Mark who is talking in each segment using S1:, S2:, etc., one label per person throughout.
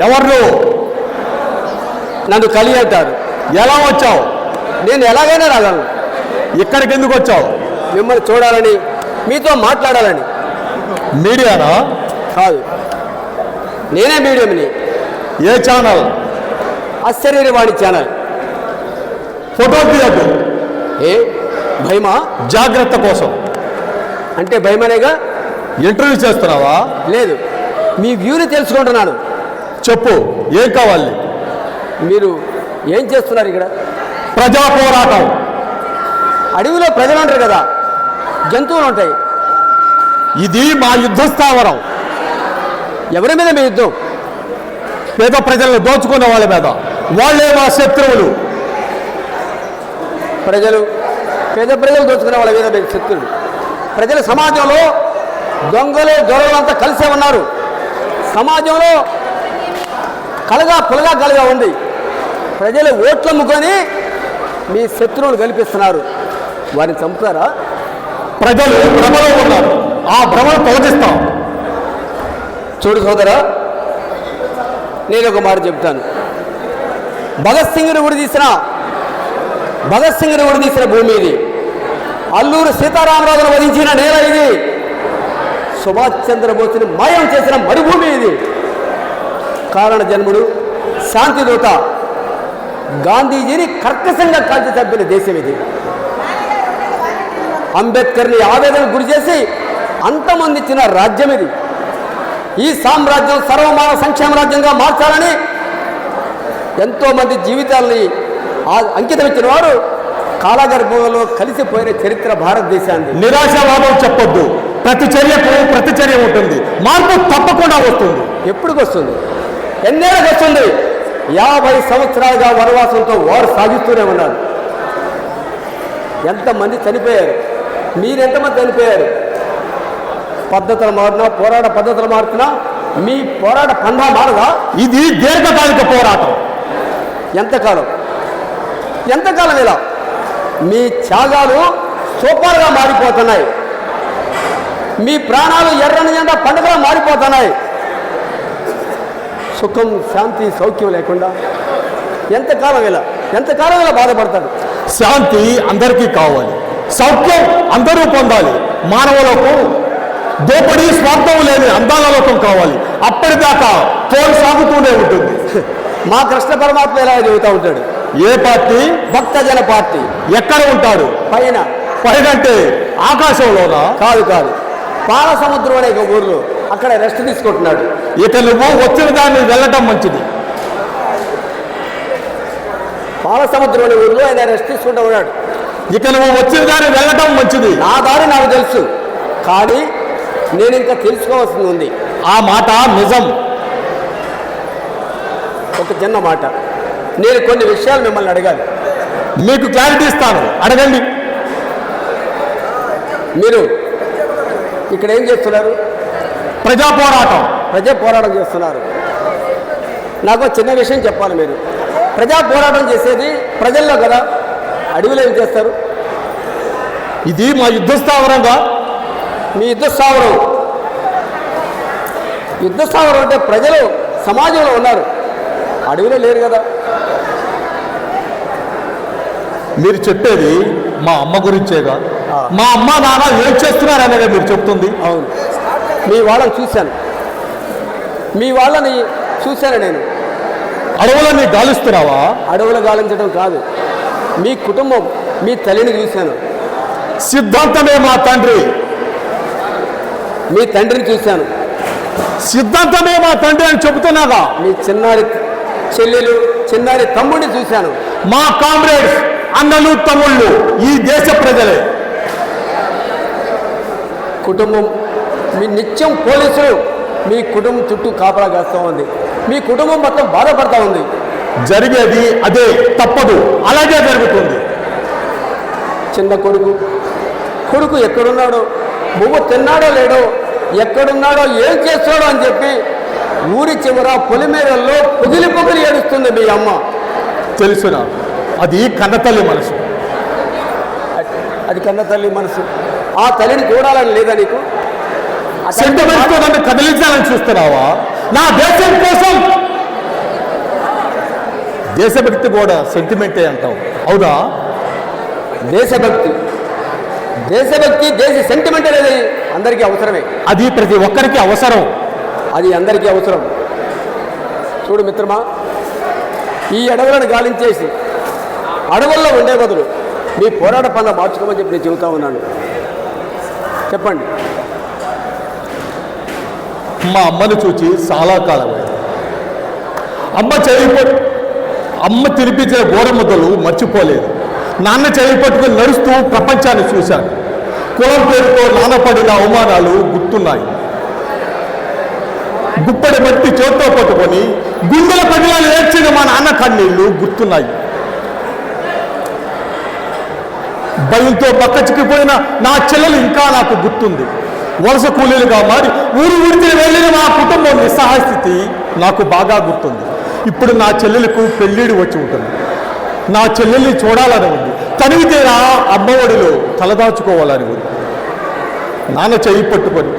S1: ఎవరు?
S2: నన్ను కలి అంటారు.
S1: ఎలా వచ్చావు?
S2: నేను ఎలాగైనా రాగలను.
S1: ఇక్కడికి ఎందుకు వచ్చావు?
S2: మిమ్మల్ని చూడాలని మీతో మాట్లాడాలని.
S1: మీడియానా?
S2: కాదు. నేనే మీడియంని.
S1: ఏ ఛానల్?
S2: ఆశ్చర్యవాణి ఛానల్.
S1: ఫోటో తీయద్దు
S2: ఏ? భయమా?
S1: జాగ్రత్త కోసం.
S2: అంటే భయమనేగా?
S1: ఇంటర్వ్యూ చేస్తున్నావా?
S2: లేదు. మీ వ్యూని తెలుసుకుంటున్నాను.
S1: చెప్పు ఏం కావాలి?
S2: మీరు ఏం చేస్తున్నారు ఇక్కడ?
S1: ప్రజా పోరాటం.
S2: అడవిలో ప్రజలు ఉంటారు కదా జంతువులు ఉంటాయి.
S1: ఇది మా యుద్ధ స్థావరం.
S2: ఎవరి మీద మీ యుద్ధం?
S1: పేద ప్రజలను దోచుకున్న వాళ్ళ మీద. వాళ్ళే మా శత్రువులు.
S2: ప్రజలు పేద ప్రజలు దోచుకునే వాళ్ళ మీద మీకు శత్రులు ప్రజల సమాజంలో దొంగలు దొరలు అంతా కలిసే ఉన్నారు. సమాజంలో కలగా పులగా కలగా ఉంది. ప్రజలు ఓట్లు అమ్ముకొని మీ శత్రువులు కల్పిస్తున్నారు వారిని చంపుతారా?
S1: ప్రజలు భ్రమలో ఉన్నారు. ఆ భ్రమను తొలగిస్తాం.
S2: చూడు సోదరా నేను ఒక మాట చెప్తాను. భగత్ సింగ్ని ఉడిదీసిన భగత్ సింగ్ని ఉడిదీసిన భూమి ఇది. అల్లూరు సీతారామరాజును వధించిన నేల ఇది. సుభాష్ చంద్రబోస్ని మాయం చేసిన మరుభూమి ఇది. కారణ జన్ముడు శాంతిదూత గాంధీజీని కర్కశంగా కాల్చి చంపిన దేశం ఇది. అంబేద్కర్ని ఆవేదన గురి చేసి అంతమందించిన రాజ్యం ఇది. ఈ సామ్రాజ్యం సర్వమానవ సంక్షేమ రాజ్యంగా మార్చాలని ఎంతోమంది జీవితాల్ని అంకితం ఇచ్చిన వారు కాలగర్భంలో కలిసిపోయిన చరిత్ర భారతదేశాన్ని.
S1: నిరాశావాదం చెప్పొద్దు. ప్రతి చర్యకు ప్రతి చర్య ఉంటుంది. మార్పు తప్పకుండా వస్తుంది.
S2: ఎప్పటికి వస్తుంది? ఎన్నేళ్ళకి వస్తుంది? యాభై సంవత్సరాలుగా వనవాసంతో వారు సాగిస్తూనే ఉన్నారు. ఎంతమంది చనిపోయారు? మీరెంతమంది చనిపోయారు? పద్ధతులు మారినా పోరాట పద్ధతులు మారుతున్నా మీ పోరాట పండా మారదా?
S1: ఇది దీర్ఘకాలిక పోరాటం.
S2: ఎంతకాలం? ఎంతకాలం ఇలా? మీ త్యాగాలు సూపర్గా మారిపోతున్నాయి. మీ ప్రాణాలు ఎర్రని జెండా పండుగగా మారిపోతున్నాయి. సుఖం శాంతి సౌఖ్యం లేకుండా ఎంతకాలం ఇలా? ఎంతకాలం ఇలా బాధపడతాడు?
S1: శాంతి అందరికీ కావాలి. సౌఖ్యం అందరూ పొందాలి. మానవులకు దోపిడీ స్వార్థం లేని అందాల లోకం కావాలి. అప్పటిదాకా తోలు సాగుతూనే ఉంటుంది.
S2: మా కృష్ణ పరమాత్మ ఇలా చెబుతూ ఉంటాడు?
S1: ఏ పార్టీ?
S2: భక్తజన పార్టీ.
S1: ఎక్కడ ఉంటాడు?
S2: పైన.
S1: పైనంటే ఆకాశంలోనా?
S2: కాదు కాదు. పాల సముద్రం అనే ఒక ఊర్లో అక్కడ రెస్ట్ తీసుకుంటున్నాడు.
S1: ఇక నువ్వు వచ్చిన దాన్ని వెళ్ళటం మంచిది.
S2: పాల సముద్రం అనే ఊర్లో ఆయన రెస్ట్ తీసుకుంటూ ఉన్నాడు.
S1: ఇక నువ్వు వచ్చిన దాన్ని వెళ్ళటం మంచిది.
S2: నా దారి నాకు తెలుసు. కానీ నేను ఇంకా తెలుసుకోవాల్సింది ఉంది.
S1: ఆ మాట నిజం.
S2: ఒక చిన్న మాట. నేను కొన్ని విషయాలు మిమ్మల్ని అడగాలి.
S1: మీకు క్లారిటీ ఇస్తాను. అడగండి.
S2: మీరు ఇక్కడ ఏం చేస్తున్నారు?
S1: ప్రజా పోరాటం.
S2: ప్రజా పోరాటం చేస్తున్నారు. నాకు చిన్న విషయం చెప్పాలి మీరు. ప్రజా పోరాటం చేసేది ప్రజల్లో కదా. అడవిలో ఏం చేస్తారు?
S1: ఇది మా యుద్ధ స్థావరంగా?
S2: మీ యుద్ధ స్థావరం. యుద్ధ స్థావరం అంటే ప్రజలు సమాజంలో ఉన్నారు. అడవిలో లేరు కదా.
S1: మీరు చెప్పేది మా అమ్మ గురించేగా. మా అమ్మ నాన్న ఏం చేస్తున్నారనేగా మీరు చెప్తుంది?
S2: అవును. మీ వాళ్ళని చూశాను. మీ వాళ్ళని చూశాను నేను.
S1: అడవులని గాలిస్తున్నావా?
S2: అడవులు గాలించడం కాదు. మీ కుటుంబం మీ తల్లిని చూశాను.
S1: సిద్ధాంతమే మా తండ్రి.
S2: మీ తండ్రిని చూశాను.
S1: సిద్ధాంతమే మా తండ్రి అని చెబుతున్నాగా
S2: మీ చిన్నారి చెల్లెలు చిన్నారి తమ్ముడిని చూశాను.
S1: మా కామ్రేడ్స్ అన్నలు తమ్ముళ్ళు ఈ దేశ ప్రజలే.
S2: కుటుంబం మీ నిత్యం పోలీసులు మీ కుటుంబం చుట్టూ కాపలా కాస్తూ ఉంది. మీ కుటుంబం మొత్తం బాధపడతా ఉంది.
S1: జరిగేది అదే తప్పదు. అలాగే జరుగుతుంది.
S2: చిన్న కొడుకు. కొడుకు ఎక్కడున్నాడో బొమ్మ తిన్నాడో లేడో ఎక్కడున్నాడో ఏం చేస్తాడో అని చెప్పి ఊరి చివర పొలిమేరల్లో పొగిలి పొగిలి ఏడుస్తుంది మీ అమ్మ.
S1: తెలుసున? అది కన్నతల్లి మనసు.
S2: అది కన్న తల్లి మనసు. ఆ తల్లిని చూడాలని లేదా నీకు?
S1: సెంటిమెంట్తో నన్ను కదిలించాలని చూస్తున్నావా? నా దేశం కోసం. దేశభక్తి కూడా సెంటిమెంటే అంటావు. అవునా?
S2: దేశభక్తి. దేశభక్తి దేశ సెంటిమెంట్ అనేది అందరికీ అవసరమే.
S1: అది ప్రతి ఒక్కరికి అవసరం.
S2: అది అందరికీ అవసరం. చూడు మిత్రమా ఈ అడవులను గాలించేసి అడవుల్లో ఉండే బదులు మీ పోరాట పనులు మార్చుకోమని చెప్పి నేను చెబుతా ఉన్నాను. చెప్పండి.
S1: మా అమ్మను చూచి చాలా కాలమైంది. అమ్మ చేయి అమ్మ తినిపించిన గోర ముద్దలు మర్చిపోలేదు. నాన్న చేయి పట్టుకుని నడుస్తూ ప్రపంచాన్ని చూశాను కులం పేరుతో నానపడిన అవమానాలు గుర్తున్నాయి. గుప్పడి బట్టి చేతితో పట్టుకొని గుండెల పడినాలు ఏడ్చిన మా నాన్న కన్నీళ్ళు గుర్తున్నాయి. భయంతో పక్క చిక్కిపోయిన నా చెల్లెలు ఇంకా నాకు గుర్తుంది. వలస కూలీలుగా మారి ఊరు ఊరికి వెళ్ళిన మా కుటుంబం నిస్సహాయ స్థితి నాకు బాగా గుర్తుంది. ఇప్పుడు నా చెల్లెలకు పెళ్ళిడి వచ్చి ఉంటుంది. నా చెల్లెల్ని చూడాలని ఉంది. తనివి తీరా అమ్మఒడిలో తలదాచుకోవాలని ఉంది. నాన్న చెయ్యి పట్టుకొని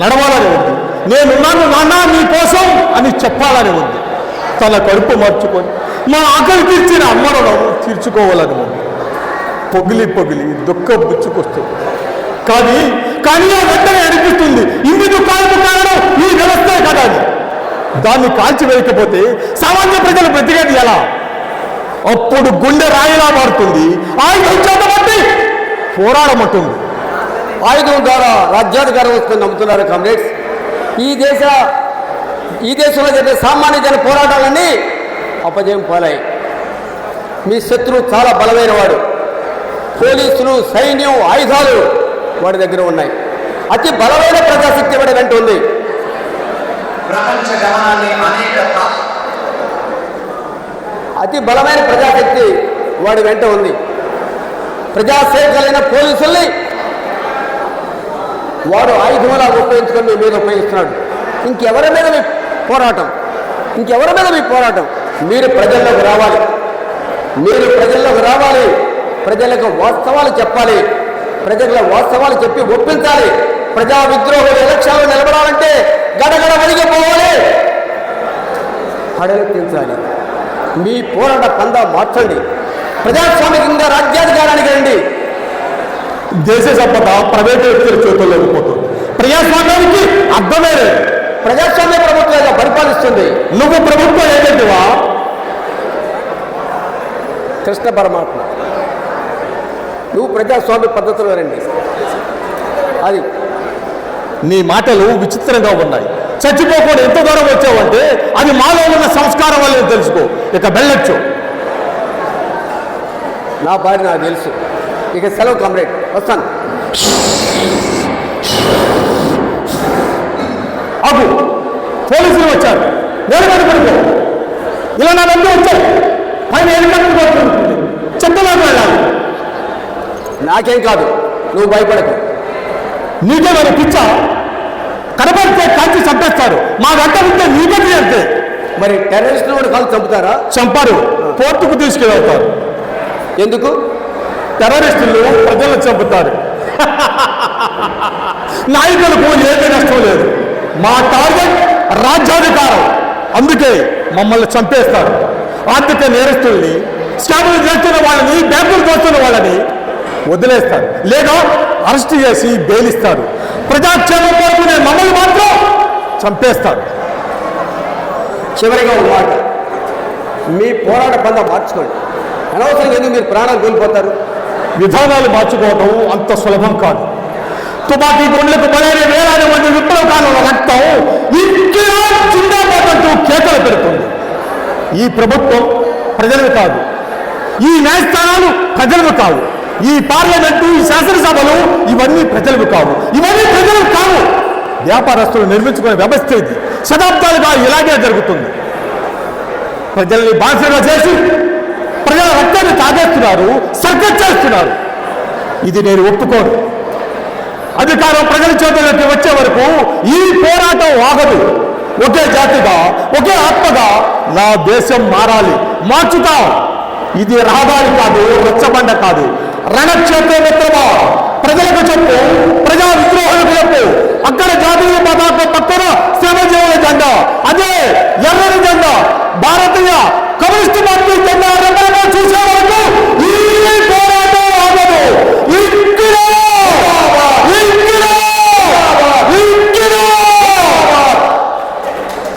S1: నడవాలని ఉంది. నేనున్నాను నాన్న నీ కోసం అని చెప్పాలని ఉంది. తన కడుపు మార్చుకొని మా ఆకలి తీర్చిన అమ్మరుణం తీర్చుకోవాలని ఉంది. పొగిలి పొగిలి దుఃఖం బుచ్చుకొస్తుంది కానీ కానీ ఆ వెంటనే అనిపిస్తుంది ఇందుకు కాల్పు కారణం ఈ వ్యవస్థే కదా అని దాన్ని కాల్చివేయకపోతే సామాన్య ప్రజలు బ్రతికేది ఎలా? అప్పుడు గుండె రాయిలా మారుతుంది. ఆయుధం చేతబట్టి పోరాడమంటుంది
S2: ఆయుధం ద్వారా రాజ్యాధికారం వస్తుంది నమ్ముతున్నారు కామ్రేడ్స్. ఈ దేశ ఈ దేశంలో జరిగే సామాన్య జన పోరాటాలన్నీ అపజయం పాలాయి మీ శత్రువు చాలా బలమైన వాడు. పోలీసులు సైన్యం ఆయుధాలు వాడి దగ్గర ఉన్నాయి. అతి బలమైన ప్రజాశక్తి వాడి వెంట ఉంది.
S3: ప్రపంచ గమనాన్ని అనేక తా-
S2: అతి బలమైన ప్రజాశక్తి వాడి వెంట ఉంది. ప్రజాసేవకులైన పోలీసుల్ని వాడు ఆయుధంలా ఉపయోగించుకొని మీ మీద ఉపయోగిస్తున్నాడు. ఇంకెవరి మీద మీ పోరాటం? ఇంకెవరి మీద మీ పోరాటం? మీరు ప్రజల్లోకి రావాలి. మీరు ప్రజల్లోకి రావాలి. ప్రజలకు వాస్తవాలు చెప్పాలి. ప్రజల వాస్తవాలు చెప్పి ఒప్పించాలి. ప్రజా విద్రోహులు ఎలక్షన్లు నిలబడాలంటే గడగడ వణిగిపోవాలి. హడలెత్తించాలి మీ పోరాట పందా మార్చండి. ప్రజాస్వామికంగా రాజ్యాధికారానికి రండి.
S1: దేశ సంపద ప్రైవేటు వ్యక్తుల చేతుల్లోకి పోతుంది. ప్రజాస్వామ్యానికి అర్థమే లేదు.
S2: ప్రజాస్వామ్య ప్రభుత్వంగా పరిపాలిస్తుంది.
S1: నువ్వు ప్రభుత్వం ఏంటంటివా
S2: కృష్ణ పరమాత్మ. నువ్వు ప్రజాస్వామ్య పద్ధతిలో రండి. అది.
S1: నీ మాటలు విచిత్రంగా ఉన్నాయి. చచ్చిపోకుండా ఎంత దూరం వచ్చావంటే అది మాలో ఉన్న సంస్కారం వల్ల తెలుసుకో. ఇక వెళ్ళొచ్చు.
S2: నా భార్య నాకు తెలుసు. ఇక సెలవు కామ్రేడ్. వస్తాను.
S1: అగు పోలీసులు వచ్చారు. నేను పడుకో. ఇలా నా నందు వచ్చాయి. పైన హెలికాప్టర్
S2: నాకేం కాదు. నువ్వు భయపడకు.
S1: నీకేమైనా పిచ్చ? కనబడితే కాల్చి చంపేస్తారు మా వెంట ఉంటే నీకే అంతే
S2: మరి టెర్రరిస్టులు కూడా కాలు చంపుతారా?
S1: చంపారు. పోర్టుకు తీసుకెళ్తారు.
S2: ఎందుకు?
S1: టెర్రరిస్టులు ప్రజలను చంపుతారు. నాయకులకు ఏమీ నష్టం లేదు. మా టార్గెట్ రాజ్యాధికారం. అందుకే మమ్మల్ని చంపేస్తారు. ఆర్థిక నేరస్తుల్ని స్కాములు చేస్తున్న వాళ్ళని బ్యాంకులు చేస్తున్న వాళ్ళని వదిలేస్తారు. లేదా అరెస్ట్ చేసి బెయిలిస్తారు. ప్రజాక్షేమం కోరుకునే మమ్మల్ని మాత్రం చంపేస్తారు.
S2: చివరిగా ఒక మాట. మీ పోరాట పంద మార్చుకోండి. అనవసరంగా ఎందుకు మీరు ప్రాణాలు కోల్పోతారు?
S1: విధానాలు మార్చుకోవటం అంత సులభం కాదు. తుపాకీ గుండెలకు బలైన వేలాది మంది విప్లవకాల రక్తం ఇంకిరాజ్ కేకలు పెడుతుంది. ఈ ప్రభుత్వం ప్రజలకు కాదు. ఈ న్యాయస్థానాలు ప్రజలకు కావు ఈ పార్లమెంటు ఈ శాసనసభలు ఇవన్నీ ప్రజలకు కావు. ఇవన్నీ ప్రజలకు కావు. వ్యాపారస్తులు నిర్మించుకునే వ్యవస్థ ఇది. శతాబ్దాలుగా ఇలాగే జరుగుతుంది. ప్రజల్ని బాధ్యత చేసి ప్రజల రక్తాన్ని తాగేస్తున్నారు సర్కస్ చేస్తున్నారు. ఇది నేను ఒప్పుకోను. అధికారం ప్రజల చేతుల్లోకి వచ్చే వరకు ఈ పోరాటం ఆగదు. ఒకే జాతిగా ఒకే ఆత్మగా నా దేశం మారాలి. మార్చుతాం. ఇది రహదారి కాదు రచ్చబండ కాదు. రణక్షేత్ర మిత్రమా? ప్రజలకు చెప్పు ప్రజా విద్రోహులకు చెప్పు.